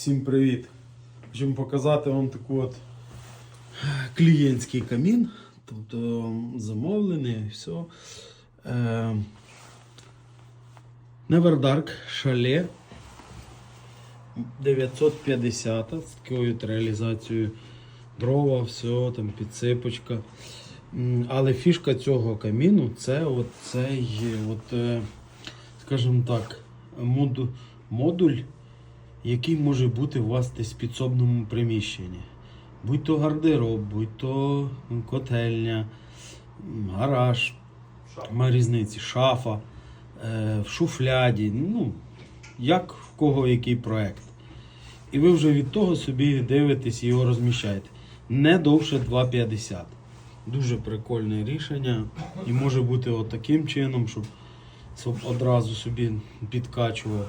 Всім привіт! Хочемо показати вам таку от клієнтський камін. Тобто замовлений і все. Е, Neverdark шале 950 з такою реалізацією дрова, все, там підсипочка. Але фішка цього каміну це от цей, от, скажімо так, модуль, який може бути у вас десь в підсобному приміщенні. Будь то гардероб, будь то котельня, гараж, має різниці, шафа, е, в шуфляді, ну, як в кого який проект. І ви вже від того собі дивитесь і його розміщаєте. Не довше 2,50. Дуже прикольне рішення. І може бути от таким чином, щоб, щоб одразу собі підкачував.